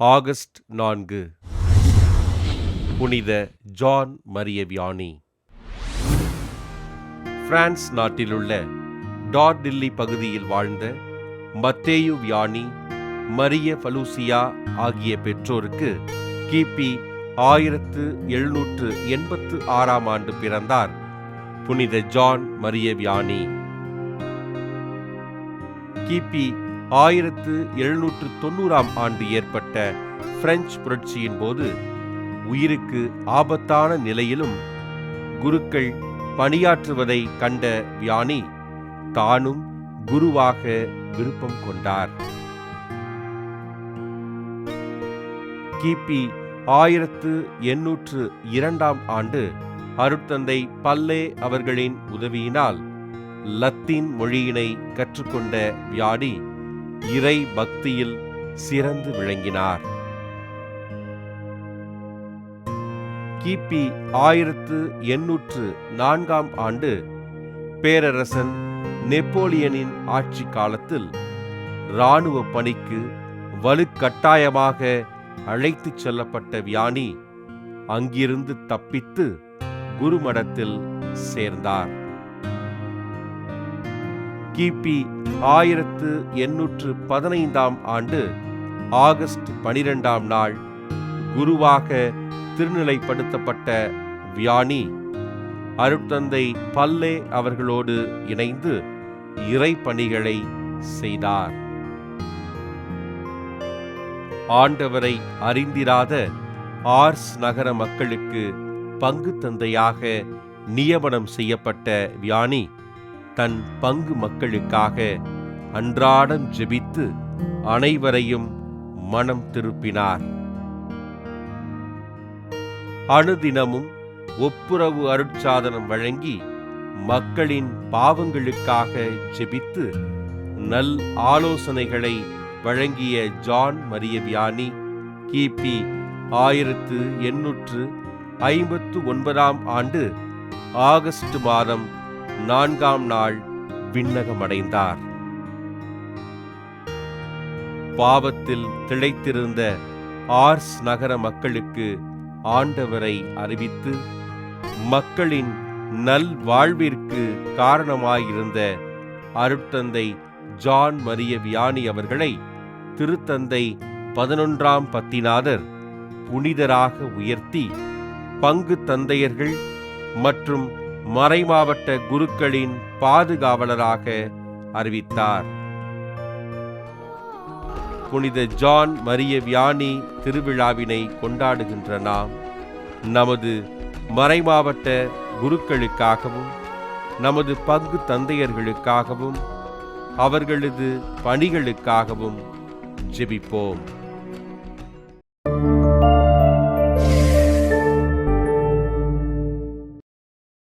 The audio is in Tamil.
ஆகஸ்ட் நான்கு. புனித ஜான் மரிய வியானி பிரான்ஸ் நாட்டிலுள்ள டார்டில்லி பகுதியில் வாழ்ந்த மத்தேயு வியானி மரிய ஃபலூசியா ஆகிய பெற்றோருக்கு கிபி ஆயிரத்து எழுநூற்று எண்பத்து ஆறாம் ஆண்டு பிறந்தார் புனித ஜான் மரிய வியானி கிபி ஆயிரத்து எழுநூற்று தொண்ணூறாம் ஆண்டு ஏற்பட்ட பிரெஞ்சு புரட்சியின் போது உயிருக்கு ஆபத்தான நிலையிலும் குருக்கள் பணியாற்றுவதை கண்ட வியானி தானும் குருவாக விருப்பம் கொண்டார். கிபி ஆயிரத்து எண்ணூற்று இரண்டாம் ஆண்டு அருட்தந்தை பல்லே அவர்களின் உதவியினால் லத்தீன் மொழியினை கற்றுக்கொண்ட வியாடி இறை பக்தியில் சிறந்து விளங்கினார். கிபி ஆயிரத்து எண்ணூற்று நான்காம் ஆண்டு பேரரசன் நெப்போலியனின் ஆட்சி காலத்தில் இராணுவ பணிக்கு வலுக்கட்டாயமாக அழைத்துச் செல்லப்பட்ட வியானி அங்கிருந்து தப்பித்து குருமடத்தில் சேர்ந்தார். கிபி ஆயிரத்து எண்ணூற்று பதினைந்தாம் ஆண்டு ஆகஸ்ட் பனிரெண்டாம் நாள் குருவாக திருநிலைப்படுத்தப்பட்ட வியானி. அருட்தந்தை பல்லே அவர்களோடு இணைந்து இறை பணிகளை செய்தார். ஆண்டவரை அறிந்திராத ஆர்ஸ் நகர மக்களுக்கு பங்கு தந்தையாக நியமனம் செய்யப்பட்ட வியானி தன் பங்கு மக்களுக்காக அன்றாடம் ஜெபித்து அனைவரையும் மனம் திருப்பினார். அணுதினமும் ஒப்புரவு அருட்சாதனம் வழங்கி மக்களின் பாவங்களுக்காக ஜெபித்து நல் ஆலோசனைகளை வழங்கிய ஜான் மரியவியானி கிபி ஆயிரத்து எண்ணூற்று ஐம்பத்து ஒன்பதாம் ஆண்டு ஆகஸ்ட் மாதம் நான்காம் நாள் விண்ணகமடைந்தார். பாவத்தில் திளைத்திருந்த ஆர்ஸ் நகர மக்களுக்கு ஆண்டவரை அறிவித்து மக்களின் நல் வாழ்விற்கு காரணமாயிருந்த அருட்தந்தை ஜான் மரிய வியானி அவர்களை திருத்தந்தை பதினொன்றாம் பத்திநாதர் புனிதராக உயர்த்தி பங்கு தந்தையர்கள் மற்றும் மறைமாவட்ட குருக்களின் பாதுகாவலராக அறிவித்தார். புனித ஜான் மரிய வியானி திருவிழாவினை கொண்டாடுகின்ற நாம் நமது மறைமாவட்ட குருக்களுக்காகவும் நமது பங்கு தந்தையர்களுக்காகவும் அவர்களது பணிகளுக்காகவும் ஜெபிப்போம்.